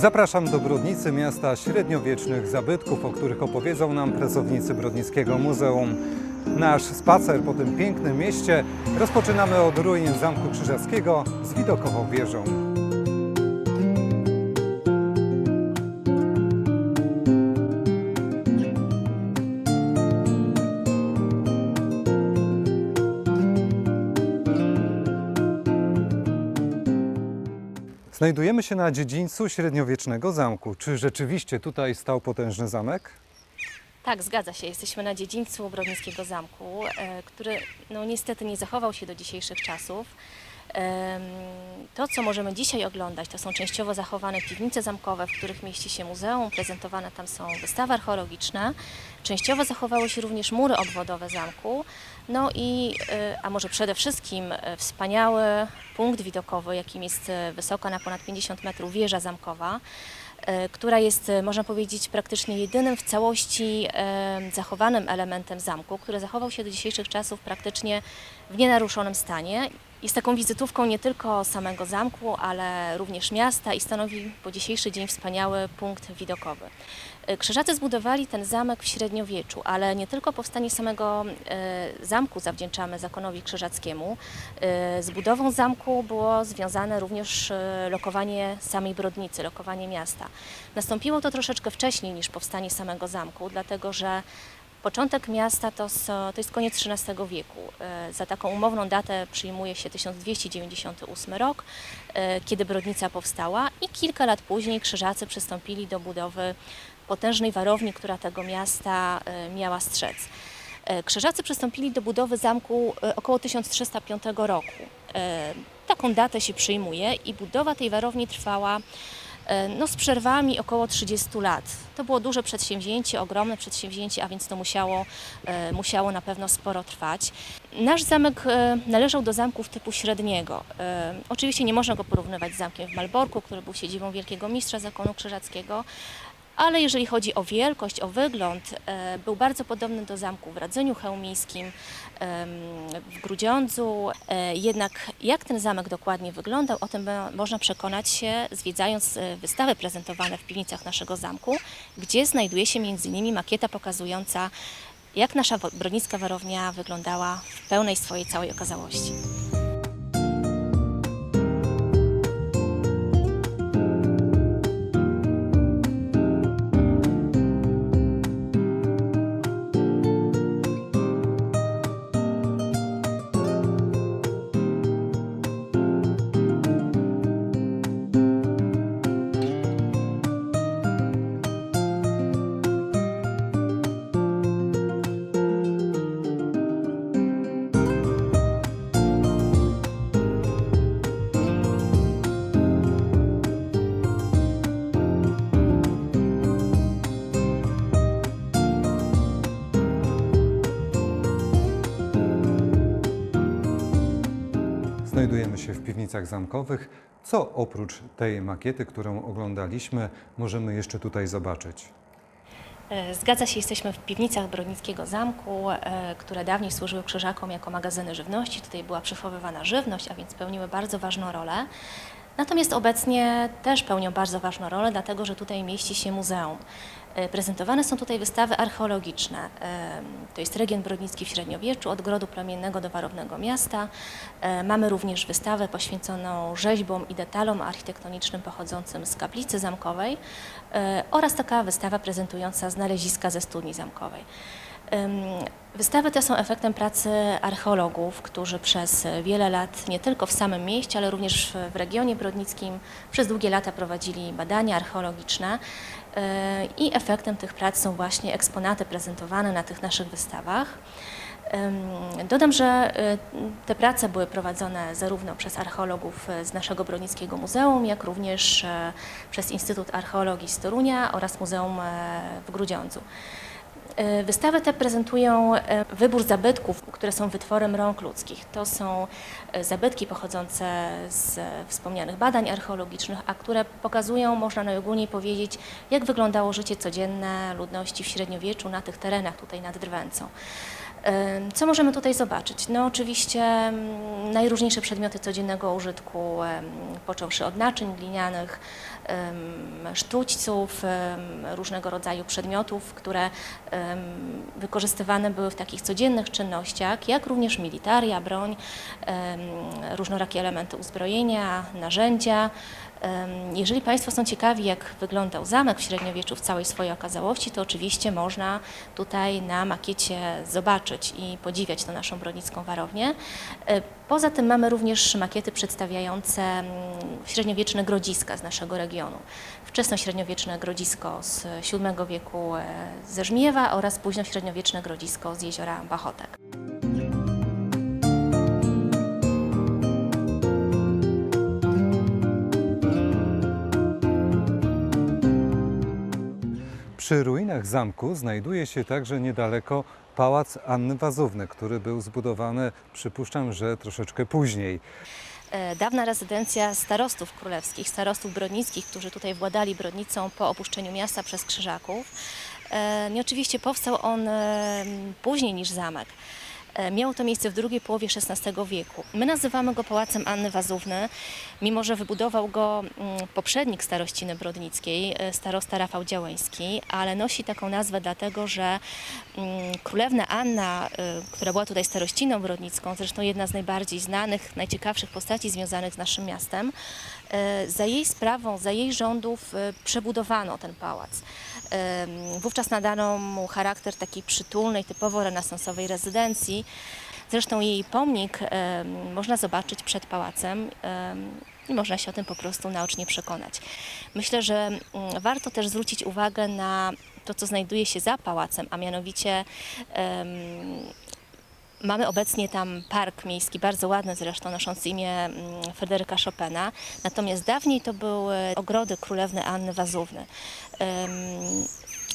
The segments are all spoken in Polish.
Zapraszam do Brodnicy, miasta średniowiecznych zabytków, o których opowiedzą nam pracownicy Brodnickiego Muzeum. Nasz spacer po tym pięknym mieście rozpoczynamy od ruin Zamku Krzyżackiego z widokową wieżą. Znajdujemy się na dziedzińcu średniowiecznego zamku. Czy rzeczywiście tutaj stał potężny zamek? Tak, zgadza się. Jesteśmy na dziedzińcu Brodnickiego Zamku, e, który no, niestety nie zachował się do dzisiejszych czasów. To, co możemy dzisiaj oglądać, to są częściowo zachowane piwnice zamkowe, w których mieści się muzeum. Prezentowane tam są wystawy archeologiczne. Częściowo zachowały się również mury obwodowe zamku. No i, e, a może przede wszystkim e, wspaniały punkt widokowy, jakim jest e, wysoka na ponad 50 metrów wieża zamkowa która jest, można powiedzieć, praktycznie jedynym w całości zachowanym elementem zamku, który zachował się do dzisiejszych czasów praktycznie w nienaruszonym stanie. Jest taką wizytówką nie tylko samego zamku, ale również miasta i stanowi po dzisiejszy dzień wspaniały punkt widokowy. E, Krzyżacy zbudowali ten zamek w średniowieczu, ale nie tylko powstanie samego e, zamku zawdzięczamy zakonowi krzyżackiemu. E, Z budową zamku było związane również lokowanie samej Brodnicy, lokowanie miasta. Nastąpiło to troszeczkę wcześniej niż powstanie samego zamku, dlatego że Początek miasta to, to jest koniec XIII wieku. E, Za taką umowną datę przyjmuje się 1298 rok, e, kiedy Brodnica powstała i kilka lat później Krzyżacy przystąpili do budowy potężnej warowni, która tego miasta e, miała strzec. Krzyżacy przystąpili do budowy zamku około 1305 roku. Taką datę się przyjmuje i budowa tej warowni trwała no, z przerwami około 30 lat. To było duże przedsięwzięcie, ogromne przedsięwzięcie, a więc to musiało, e, musiało na pewno sporo trwać. Nasz zamek e, należał do zamków typu średniego. E, Oczywiście nie można go porównywać z zamkiem w Malborku, który był siedzibą wielkiego mistrza zakonu krzyżackiego, ale jeżeli chodzi o wielkość, o wygląd, e, był bardzo podobny do zamku w Radzeniu Chełmińskim, w Grudziądzu. E, Jednak jak ten zamek dokładnie wyglądał, o tym można przekonać się zwiedzając e, wystawy prezentowane w piwnicach naszego zamku, gdzie znajduje się m.in. makieta pokazująca jak nasza brodnicka warownia wyglądała w pełnej swojej całej okazałości. Piwnicach zamkowych. Co oprócz tej makiety, którą oglądaliśmy, możemy jeszcze tutaj zobaczyć? E, Zgadza się, jesteśmy w piwnicach Brodnickiego Zamku, e, które dawniej służyły krzyżakom jako magazyny żywności. Tutaj była przechowywana żywność, a więc pełniły bardzo ważną rolę. Natomiast obecnie też pełnią bardzo ważną rolę, dlatego że tutaj mieści się muzeum. E, Prezentowane są tutaj wystawy archeologiczne. E, To jest region brodnicki w średniowieczu, od grodu plemiennego do warownego miasta. E, Mamy również wystawę poświęconą rzeźbom i detalom architektonicznym pochodzącym z kaplicy zamkowej oraz taka wystawa prezentująca znaleziska ze studni zamkowej. Wystawy te są efektem pracy archeologów, którzy przez wiele lat nie tylko w samym mieście, ale również w- regionie brodnickim przez długie lata prowadzili badania archeologiczne yy, i efektem tych prac są właśnie eksponaty prezentowane na tych naszych wystawach. Dodam, że y, te prace były prowadzone zarówno przez archeologów z naszego Brodnickiego Muzeum, jak również e, przez Instytut Archeologii z Torunia oraz Muzeum e, w Grudziądzu. E, Wystawy te prezentują e, wybór zabytków, które są wytworem rąk ludzkich. To są e, zabytki pochodzące z wspomnianych badań archeologicznych, a które pokazują, można najogólniej powiedzieć, jak wyglądało życie codzienne ludności w średniowieczu na tych terenach tutaj nad Drwęcą. Co możemy tutaj zobaczyć? No oczywiście mm, najróżniejsze przedmioty codziennego użytku, począwszy od naczyń glinianych, sztućców, różnego rodzaju przedmiotów, które wykorzystywane były w takich codziennych czynnościach, jak również militaria, broń, różnorakie elementy uzbrojenia, narzędzia. Jeżeli Państwo są ciekawi, jak wyglądał zamek w średniowieczu w całej swojej okazałości, to oczywiście można tutaj na makiecie zobaczyć i podziwiać tę naszą brodnicką warownię. E, Poza tym mamy również makiety przedstawiające mm, średniowieczne grodziska z naszego regionu. Wczesnośredniowieczne grodzisko z VII wieku e, ze Żmiewa oraz późnośredniowieczne grodzisko z jeziora Bachotek. Przy ruinach zamku znajduje się także niedaleko pałac Anny Wazówny, który był zbudowany, przypuszczam, że troszeczkę później. E, Dawna rezydencja starostów królewskich, starostów brodnickich, którzy tutaj władali brodnicą po opuszczeniu miasta przez Krzyżaków. E, I oczywiście powstał on e, później niż zamek. E, Miało to miejsce w drugiej połowie XVI wieku. My nazywamy go Pałacem Anny Wazówny, mimo że wybudował go mm, poprzednik starościny brodnickiej, e, starosta Rafał Działeński, ale nosi taką nazwę dlatego, że mm, królewna Anna, e, która była tutaj starościną brodnicką, zresztą jedna z najbardziej znanych, najciekawszych postaci związanych z naszym miastem, za jej sprawą, za jej rządów przebudowano ten pałac. Wówczas nadano mu charakter takiej przytulnej, typowo renesansowej rezydencji. Zresztą jej pomnik można zobaczyć przed pałacem em, i można się o tym po prostu naocznie przekonać. Myślę, że mm, warto też zwrócić uwagę na to, co znajduje się za pałacem, a mianowicie Mamy obecnie tam park miejski, bardzo ładny zresztą, noszący imię mm, Fryderyka Chopina. Natomiast dawniej to były ogrody królewny Anny Wazówny.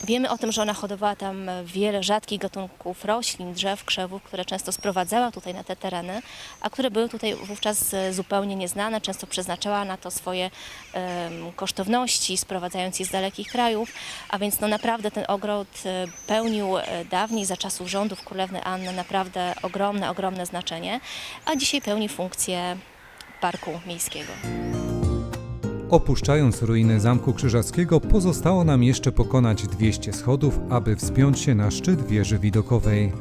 Em, Wiemy o tym, że ona hodowała tam wiele rzadkich gatunków roślin, drzew, krzewów, które często sprowadzała tutaj na te tereny, a które były tutaj wówczas e, zupełnie nieznane. Często przeznaczała na to swoje em, kosztowności, sprowadzając je z dalekich krajów, a więc no naprawdę ten ogród e, pełnił e, dawniej za czasów rządów królewny Anny naprawdę ogromne, ogromne znaczenie, a dzisiaj pełni funkcję parku miejskiego. Opuszczając ruiny Zamku Krzyżackiego, pozostało nam jeszcze pokonać 200 schodów, aby wspiąć się na szczyt wieży widokowej.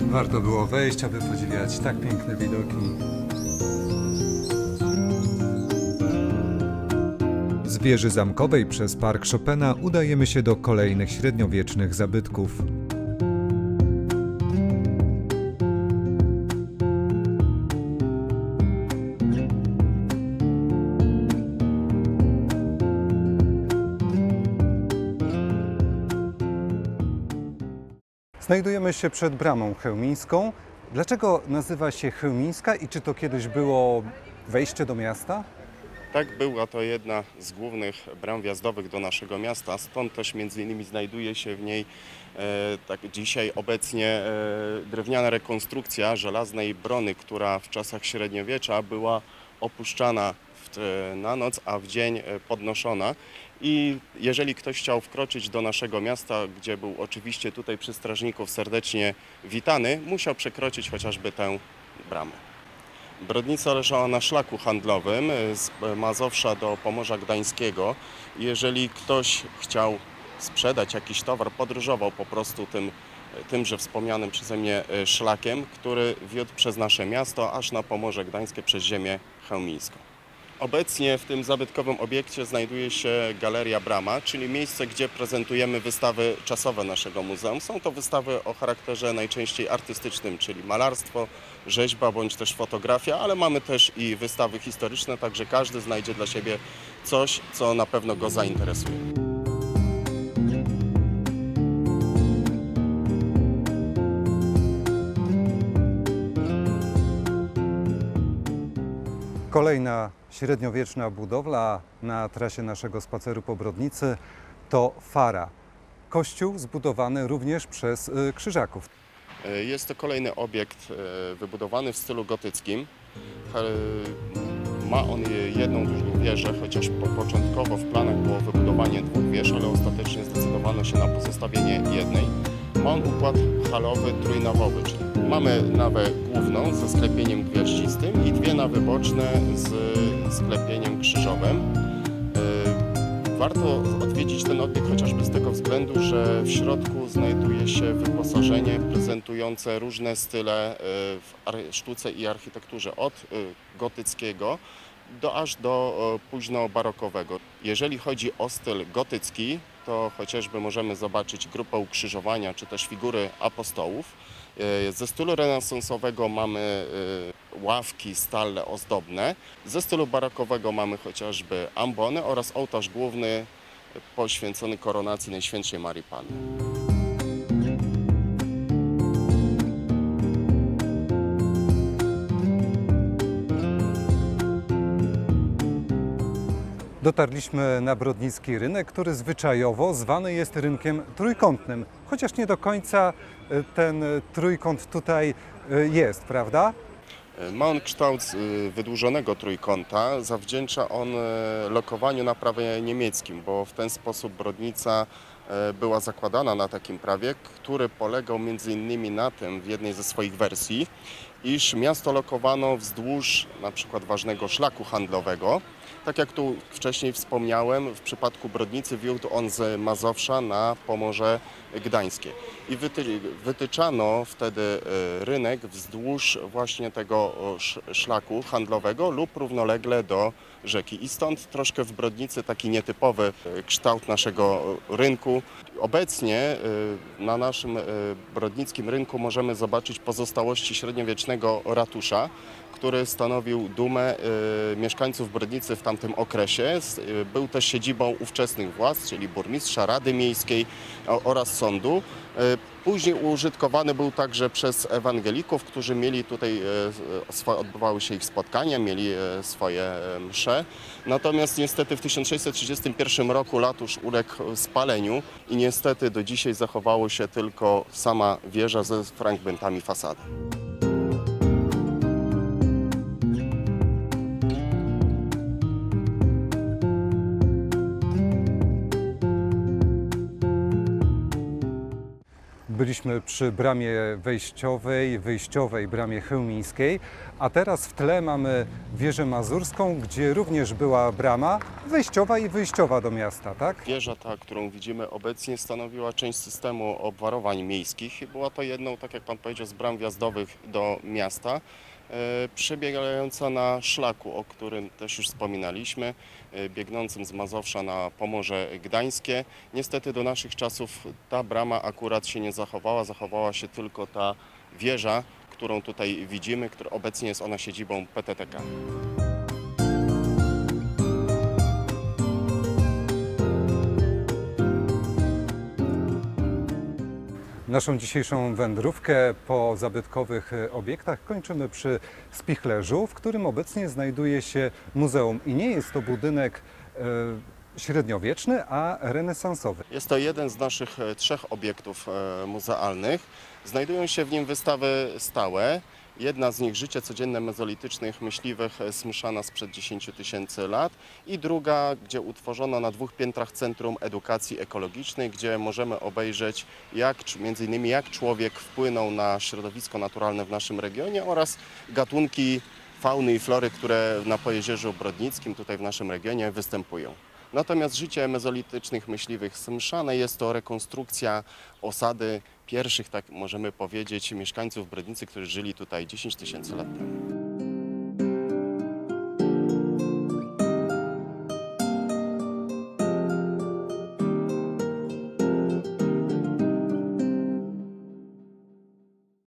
Warto było wejść, aby podziwiać tak piękne widoki. Z wieży zamkowej przez Park Chopina udajemy się do kolejnych średniowiecznych zabytków. Znajdujemy się przed bramą chełmińską. Dlaczego nazywa się Chełmińska i czy to kiedyś było wejście do miasta? Tak, była to jedna z głównych bram wjazdowych do naszego miasta, stąd też między innymi znajduje się w niej e, tak dzisiaj obecnie e, drewniana rekonstrukcja żelaznej brony, która w czasach średniowiecza była opuszczana w, e, na noc, a w dzień e, podnoszona. I jeżeli ktoś chciał wkroczyć do naszego miasta, gdzie był oczywiście tutaj przez strażników serdecznie witany, musiał przekroczyć chociażby tę bramę. Brodnica leżała na szlaku handlowym e, z Mazowsza do Pomorza Gdańskiego. Jeżeli ktoś chciał sprzedać jakiś towar, podróżował po prostu tym, tymże wspomnianym przeze mnie e, szlakiem, który wiódł przez nasze miasto aż na Pomorze Gdańskie przez ziemię chełmińską. Obecnie w tym zabytkowym obiekcie znajduje się Galeria Brama, czyli miejsce, gdzie prezentujemy wystawy czasowe naszego muzeum. Są to wystawy o charakterze najczęściej artystycznym, czyli malarstwo, rzeźba bądź też fotografia, ale mamy też i wystawy historyczne, także każdy znajdzie dla siebie coś, co na pewno go zainteresuje. Kolejna średniowieczna budowla na trasie naszego spaceru po Brodnicy to Fara. Kościół zbudowany również przez y, Krzyżaków. E, Jest to kolejny obiekt e, wybudowany w stylu gotyckim. E, Ma on je- jedną dużą wieżę, chociaż po, początkowo w planach było wybudowanie dwóch wież, ale ostatecznie zdecydowano się na pozostawienie jednej. Ma on układ halowy trójnawowy, czyli mamy nawę główną ze sklepieniem gwiaździstym i dwie nawy boczne z sklepieniem krzyżowym. E, Warto odwiedzić ten obiekt chociażby z tego względu, że w środku znajduje się wyposażenie prezentujące różne style e, w sztuce i architekturze, od e, gotyckiego do aż do późno barokowego. Jeżeli chodzi o styl gotycki, to chociażby możemy zobaczyć grupę ukrzyżowania czy też figury apostołów. E, Ze stylu renesansowego mamy e, ławki stalle ozdobne. Ze stylu barokowego mamy chociażby ambony oraz ołtarz główny poświęcony koronacji Najświętszej Marii Panny. Dotarliśmy na Brodnicki Rynek, który zwyczajowo zwany jest rynkiem trójkątnym, chociaż nie do końca y, ten y, trójkąt tutaj y, jest, prawda? Ma on kształt wydłużonego trójkąta. Zawdzięcza on e, lokowaniu na prawie niemieckim, bo w ten sposób Brodnica e, była zakładana na takim prawie, który polegał między innymi na tym w jednej ze swoich wersji, iż miasto lokowano wzdłuż na przykład ważnego szlaku handlowego. Tak jak tu wcześniej wspomniałem, w przypadku Brodnicy wiódł on z Mazowsza na Pomorze Gdańskie. I wyty, wytyczano wtedy e, rynek wzdłuż właśnie tego szlaku handlowego lub równolegle do rzeki. I stąd troszkę w Brodnicy taki nietypowy e, kształt naszego e, rynku. Obecnie na naszym brodnickim rynku możemy zobaczyć pozostałości średniowiecznego ratusza, który stanowił dumę e, mieszkańców Brodnicy w tamtym okresie. E, Był też siedzibą ówczesnych władz, czyli burmistrza, Rady Miejskiej o- oraz sądu. E, Później użytkowany był także przez ewangelików, którzy mieli tutaj, e, swo- odbywały się ich spotkania, mieli swoje msze. Natomiast niestety w 1631 roku ratusz uległ spaleniu i niestety do dzisiaj zachowało się tylko sama wieża ze fragmentami fasady. Byliśmy przy bramie wejściowej, wyjściowej bramie chełmińskiej, a teraz w tle mamy wieżę mazurską, gdzie również była brama wejściowa i wyjściowa do miasta, tak? Wieża ta, którą widzimy obecnie, stanowiła część systemu obwarowań miejskich i była to jedną, tak jak Pan powiedział, z bram wjazdowych do miasta, przebiegająca na szlaku, o którym też już wspominaliśmy, e, biegnącym z Mazowsza na Pomorze Gdańskie. Niestety do naszych czasów ta brama akurat się nie zachowała, zachowała się tylko ta wieża, którą tutaj widzimy, która obecnie jest ona siedzibą PTTK. Naszą dzisiejszą wędrówkę po zabytkowych e, obiektach kończymy przy Spichlerzu, w którym obecnie znajduje się muzeum. I nie jest to budynek e, średniowieczny, a renesansowy. Jest to jeden z naszych e, trzech obiektów muzealnych. Znajdują się w nim wystawy stałe. Jedna z nich życie codzienne mezolitycznych myśliwych e, Smyszana sprzed 10 tysięcy lat i druga, gdzie utworzono na dwóch piętrach Centrum Edukacji Ekologicznej, gdzie możemy obejrzeć jak, między innymi jak człowiek wpłynął na środowisko naturalne w naszym regionie oraz gatunki fauny i flory, które na Pojezierzu Brodnickim, tutaj w naszym regionie występują. Natomiast życie mezolitycznych myśliwych Smszane jest to rekonstrukcja osady pierwszych, tak możemy powiedzieć, mieszkańców Brodnicy, którzy żyli tutaj 10 tysięcy lat temu.